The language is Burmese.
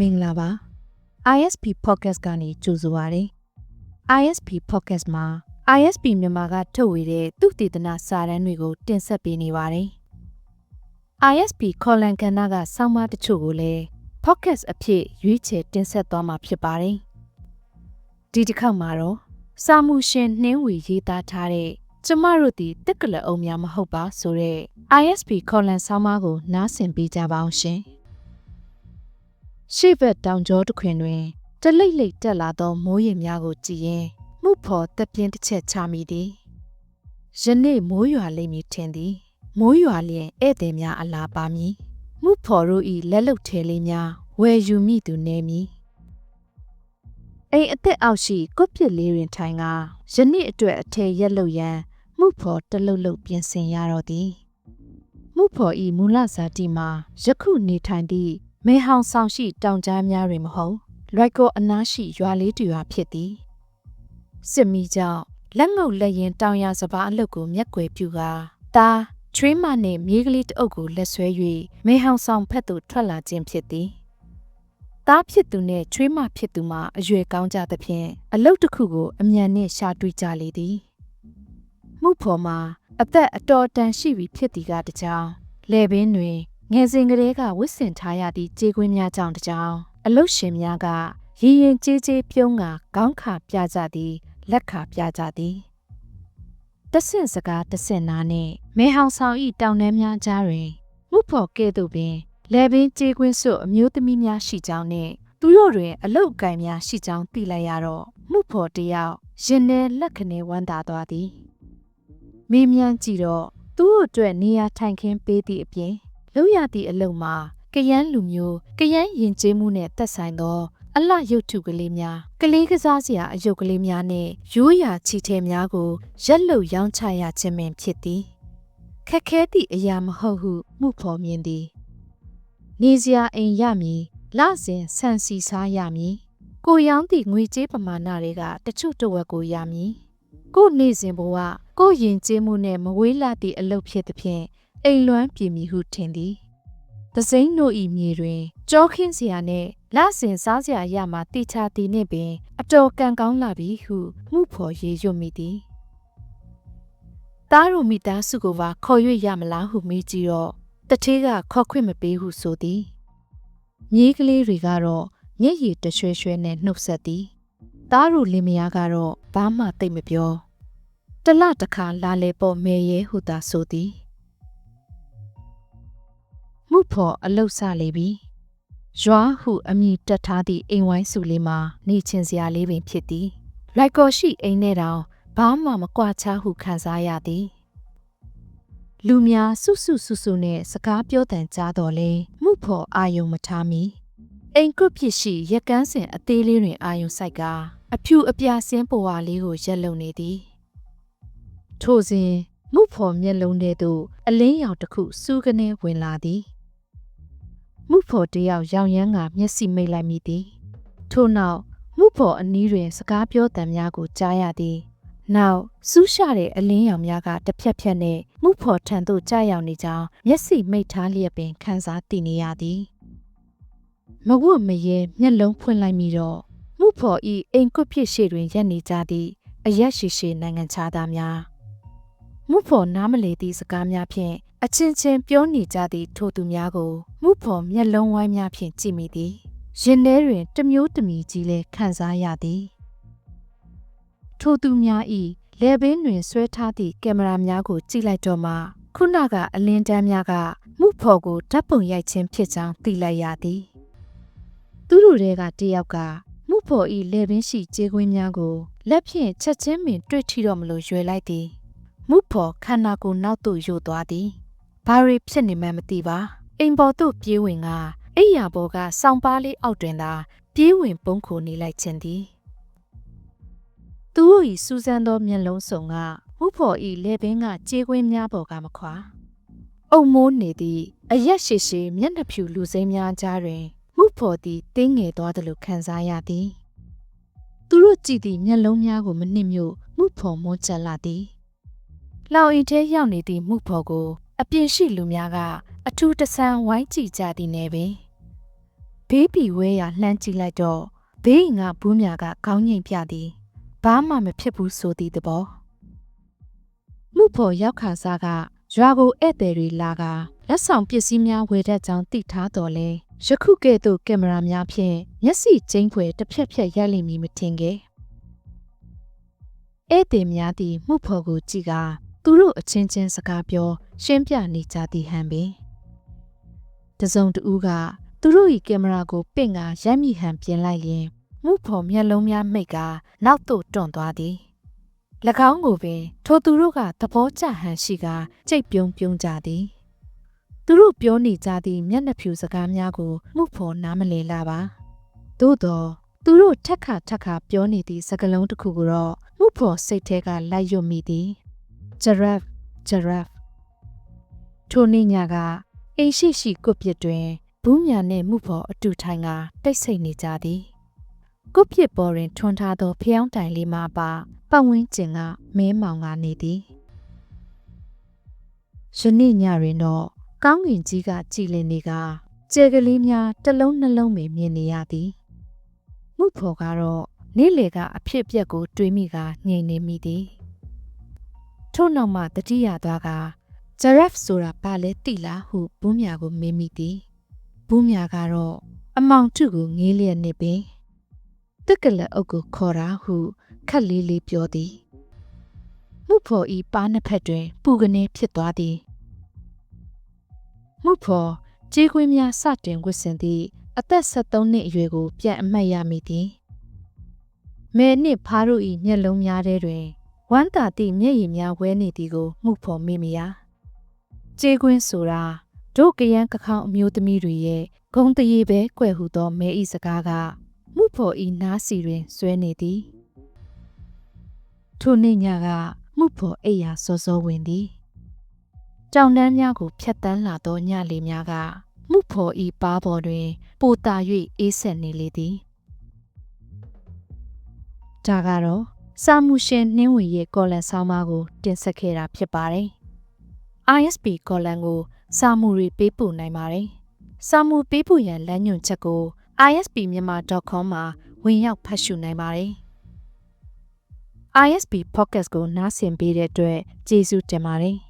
မင်္ဂလာပါ ISP Podcast ကနေကြိုဆိုပါရစေ ISP Podcast မှာ ISP မြန်မာကထုတ်ဝေတဲ့သူတည်တနာစာတမ်းတွေကို တင်ဆက်ပေးနေပါတယ် ISP ခေါ်လန်ကဏ္ဍကစောင်းမတချို့ကိုလည်း Podcast အဖြစ်ရွေးချယ်တင်ဆက်သွားမှာဖြစ်ပါတယ်ဒီတစ်ခေါက်မှာတော့စာမှုရှင်နှင်းဝေရေးသားထားတဲ့ကျမတို့ဒီတက်ကလအုံများမဟုတ်ပါဆိုတဲ့ ISP ခေါ်လန်ဆောင်းပါးကိုနားဆင်ပေးကြပါအောင်ရှင် ရှေ့ဘက်တောင်ကျောတစ်ခွင်တွင်တလိမ့်လိမ့်တက်လာသောမိုးရေများကိုကြည်ရင်မှုဖော်တက်ပြင်းတစ်ချက်ချမိသည်ယနေ့မိုးရွာလိမ့်မည်ထင်သည်မိုးရွာလျင်ဧည့်သည်များအလားပါမည်မှုဖော်တို့၏လက်လုတ်ထဲလေးများဝယ်ယူမိသူနေမည်အိမ်အသက်အောက်ရှိကွက်ပစ်လေးတွင်ထိုင်ကယနေ့အတွက်အထည်ရက်လုတ်ရန်မှုဖော်တလုတ်လုတ်ပြင်ဆင်ရတော့သည်မှုဖော်ဤမူလဇာတိမှာယခုနေထိုင်သည့် မေဟောင်ဆောင်ရှိတောင်ကြားများတွင်မဟုတ်လွိုက်ကိုအနားရှိရွာလေးတူရွာဖြစ်သည်စစ်မီကြောင့်လက်ငုပ်လက်ရင်တောင်ရစပါအလုတ်ကိုမျက်ွယ်ပြူကာတာချွေးမနှင့်မြေးကလေးတအုပ်ကိုလက်ဆွဲ၍မေဟောင်ဆောင်ဖက်သို့ထွက်လာခြင်းဖြစ်သည်သားဖြစ်သူနှင့်ချွေးမဖြစ်သူမှာအရွယ်ကောင်းကြသဖြင့်အလုတ်တစ်ခုကိုအမြန်နှင့်ရှာတွေ့ကြလေသည်မှုဖော်မှာအသက်အတော်တန်ရှိပြီဖြစ်သည်ကတကြောင်လေပင်တွင် ငယ်စဉ်ကလေးကဝစ်စင်ထားရသည့်ကြေးကွင်းများကြောင့်တကြောင်အလုတ်ရှင်များကရည်ရင်ကြေးကြေးပြုံးကခေါင်းခါပြကြသည် လက်ခါပြကြသည်တဆင့်စကားတဆင့်နာနှင့်မဲဟောင်ဆောင်ဤတောင်နှဲများကြားတွင်မှုဖော်ကဲ့သို့ပင်လေပင်ကြေးကွင်းစွအမျိုးသမီးများရှိကြောင်းနှင့်သူတို့တွင် အလုတ်အကင်များရှိကြောင်းသိလိုက်ရတော့မှုဖော်တယောက်ရင်ထဲလက်ခနဲဝမ်းသာသွားသည်မေးမြန်းကြည့်တော့သူ့အတွက်နေရာထိုင်ခင်းပေးသည့်အပြင် လောက်ရသည့်အလုံမှာကယန်းလူမျိုးကယန်းယဉ်ကျေးမှုနဲ့သက်ဆိုင်သော အလှရုပ်ထုကလေးများကလေးကစားစရာအယုတ်ကလေးများနဲ့ရိုးရာချီထဲများကိုရက်လုတ်ရောင်းချရခြင်းပင်ဖြစ်သည်ခက်ခဲသည့်အရာမဟုတ်ဟုမှုဖော်မြင်သည်နေစရာအိမ်ရမည်လစဉ်ဆန်စီစားရမည်ကိုရောင်းသည့်ငွေကြေးပမာဏတွေကတချို့တဝက်ကိုရမည်ကိုနေစဉ်ဘဝကိုယဉ်ကျေးမှုနဲ့မဝေးလာသည့်အလုပ်ဖြစ်သဖြင့် အိမ်လွမ်းပြည်မည်ဟုထင်သည်သစိမ့်တို့ဤမြေတွင် ကြောခင်းစရာနှင့်လဆင်စားစရာရမှတိချသည်နှင့်ပင် အတော်ကံကောင်းလာပြီဟုမှုဖော်ရေရွတ်မိသည်သားတို့မိသားစုကိုပါခေါ်၍ရမလားဟုမေးကြည့်တော့တထေးကခေါ်ခွင့်မပေးဟုဆိုသည်မြေးကလေးတွေကတော့မျက်ရည်တရွှဲရွှဲနဲ့နှုတ်ဆက်သည်သားတို့လင်မယားကတော့ဘာမှသိမပြောတလတခါလာလေပေါ်မေရဲဟုသာဆိုသည် မှုဖော်အလုတ်ဆလေပြီရွာဟုအမိတက်ထားသည့်အိမ်ဝိုင်းစုလေးမှာနေချင်စရာလေးပင်ဖြစ်သည်လိုက်ကော်ရှိအိမ်နဲ့တောင်ဘာမှမကွာခြားဟုခံစားရသည်လူများစုစုစုစုနဲ့စကားပြောတန်ကြားတော်လဲမှုဖော်အာယုံမထားမီအိမ်ကုတ်ဖြစ်ရှိရက်ကန်းစင်အသေးလေးတွင်အာယုံဆိုင်ကအဖြူအပြာစင်းပေါ်ဝါလေးကိုရက်လုံနေသည်ထိုစဉ်မှုဖော်မျက်လုံးထဲသို့အလင်းရောင်တစ်ခုစူးကနေဝင်လာသည် မှုဖော်တယောက်ရောင်ရမ်းကမျက်စိမိတ်လိုက်မိသည်ထို့နောက်မှုဖော်အနီးတွင် စကားပြောတံများကိုကြားရသည်နောက်စူးရှတဲ့အလင်းရောင်များကတစ်ဖြက်ဖြက်နဲ့မှုဖော်ထံသို့ကြာရောက်နေကြောင်းမျက်စိမိတ်ထားလျက်ပင်ခံစားသိနေရသည်မဝတ်မရဲမျက်လုံးဖွင့်လိုက်မိတော့မှုဖော်ဤအိမ်ကွတ်ဖြစ်ရှိတွင်ရက်နေကြသည့်အရက်ရှိရှိနိုင်ငံခြားသားများမှုဖော်နားမလေသည့်စကားများဖြင့် အချင်းချင်းပြောနေကြသည့်ထိုသူများကိုမှုဖော်မျက်လုံးဝိုင်းများဖြင့်ကြည့်မိသည်ရင်ထဲတွင်တမျိုးတမီကြီးလဲခံစားရသည်ထိုသူများ၏လေဘင်းတွင်ဆွဲထားသည့်ကင်မရာများကိုကြည့်လိုက်တော့မှခုနကအလင်းတန်းများကမှုဖော်ကိုဓာတ်ပုံရိုက်ခြင်းဖြစ်ကြောင်းသိလိုက်ရသည်သူတို့တွေကတယောက်ကမှုဖော်ဤလေဘင်းရှိခြေခွင်းများကိုလက်ဖြင့်ချက်ချင်းပင်တွေ့ထီတော့မလို့ရွယ်လိုက်သည်မုဖော်ခန္ဓာကိုယ်နောက်သို့ယို့သွားသည် ဘာရီဖြစ်နေမှန်းမသိပါအိမ်ပေါ်သို့ပြေးဝင်ကအိယာဘော်ကစောင်းပါးလေးအောက်တွင်သာပြေးဝင်ပုံခိုနေလိုက်ခြင်းသည်သူ့၏စူးစမ်းသောမျက်လုံးစုံကမုဖော်၏လေပင်ကကြေးကွင်းများပေါ်ကမခွာအုံမိုးနေသည့်အရက်ရှိရှိမျက်နှာဖြူလူစိမ်းများကြားတွင်မုဖော်သည်တင်းငယ်သွားသလိုခံစားရသည်သူတို့ကြည့်သည့်မျက်လုံးများကိုမနှိမ့်မြို့မုဖော်မွန်းချက်လာသည်လောင်အိမ်ထဲရောက်နေသည့်မှုဖော်ကို အပြင်ရှိလူများကအထူးတဆန်းဝိုင်းကြည့်ကြသည်နဲ့ပင်ဘေးပီဝဲရလှမ်းကြည့်လိုက်တော့ဘေးငါဘူးမြာကခေါင်းငိမ်ပြသည်ဘာမှမဖြစ်ဘူးဆိုသည့်သဘောမှုဖို့ရောက်ခါစားကရွာကိုဧည့်သည်တွေလာကလက်ဆောင်ပစ္စည်းများဝယ်တတ်ကြောင်းသိထားတော်လဲယခုကဲ့သို့ကင်မရာများဖြင့်မျက်စိကျိမ့်ဖွယ်တစ်ဖြက်ဖြက်ရိုက်လိမ့်မည်မထင်ခဲ့ဧည့်သည်များသည်မှုဖို့ကိုကြည့်က သူတို့အချင်းချင်းစကားပြော ရှင်းပြနေကြသည်ဟန်ပင်တစုံတဦးကသူတို့၏ကင်မရာကိုပင့်ကရိုက်မိဟန်ပြင်လိုက်ရင်မှုဖို့မျက်လုံးများမိတ်ကနောက်သို့တွန့်သွားသည်၎င်းကိုပင်ထိုသူတို့ကသဘောကျဟန်ရှိကကြိတ်ပြုံးပြုံးကြသည်သူတို့ပြောနေကြသည့်မျက်နှာဖြူစကားများကိုမှုဖို့နားမလည်လာပါသို့တော့သူတို့ထက်ခါထက်ခါပြောနေသည့်စကားလုံးတစ်ခုကိုတော့မှုဖို့စိတ်ထဲကလိုက်ရွတ်မိသည် giraffe giraffe ထိုနေ့ညကအိမ်ရှိရှိကွပြစ်တွင်ဘူးညာနှင့်မှုဖို့အတူထိုင်ကတိတ်ဆိတ်နေကြသည်ကွပြစ်ပေါ်တွင်ထွန်းထားသောဖျောင်းတိုင်လေးမှပါပတ်ဝန်းကျင်ကမဲမောင်ကနေသည်ယနေ့ညတွင်တော့ကောင်းကင်ကြီးကကြည်လင်နေကကျဲကလေးများတစ်လုံးနှလုံးပဲမြင်နေရသည်မှုဖို့ကတော့နေ့လေကအဖြစ်အပျက်ကိုတွေးမိကငြိမ်နေမိသည် ထို့နောက်မှတတိယသွားက giraffe ဆိုတာဘာလဲသိလားဟုဘူးမြာကိုမေးမိသည်ဘူးမြာကတော့အမောင်ထုကိုငေးလျက်နေပင်တက်ကလက်အုပ်ကိုခေါ်တာဟုခက်လေးလေးပြောသည်မှုဖော်ဤပါးနှစ်ဖက်တွင် ပူကနေဖြစ်သွားသည်မှုဖော်ကြေးခွင်းများစတင်ဝစ်စင်သည့်အသက်73နှစ်အရွယ်ကို ပြန်အမှတ်ရမိသည်မဲနှင့်ဖားတို့၏မျက်လုံးများထဲတွင် ဝမ်းသာသည့်မျက်ရည်များဝဲနေသည်ကိုမှုဖော်မိမိရာကြေးခွင်းဆိုတာတို့ကရန်ကခေါင်အမျိုးသမီးတွေရဲ့ဂုံတရေပဲကွယ်ဟူသောမဲဤစကားကမှုဖော်ဤနားစီတွင်ဆွဲနေသည်ထိုနေ့ညကမှုဖော်အိယာစောစောဝင်သည်ကြောင်တန်းများကိုဖျက်တမ်းလာသောညလေးများကမှုဖော်ဤပါပေါ်တွင် ပိုတာ၍အေးဆက်နေလေသည်ဒါကတော့ စာမှုရှင်နှင်းဝေရဲ့ကော်လန်ဆောင်းပါးကို တင်ဆက်ခဲ့တာဖြစ်ပါတယ်။ ISP ကော်လန်ကို စာမှုတွေပေးပို့နိုင်ပါတယ်။စာမှုပေးပို့ရန်လမ်းညွှန်ချက်ကို ispmyanmar.com မှာဝင်ရောက်ဖတ်ရှုနိုင်ပါတယ်။ ISP Podcast ကိုနားဆင်ပေးတဲ့အတွက်ကျေးဇူးတင်ပါတယ်။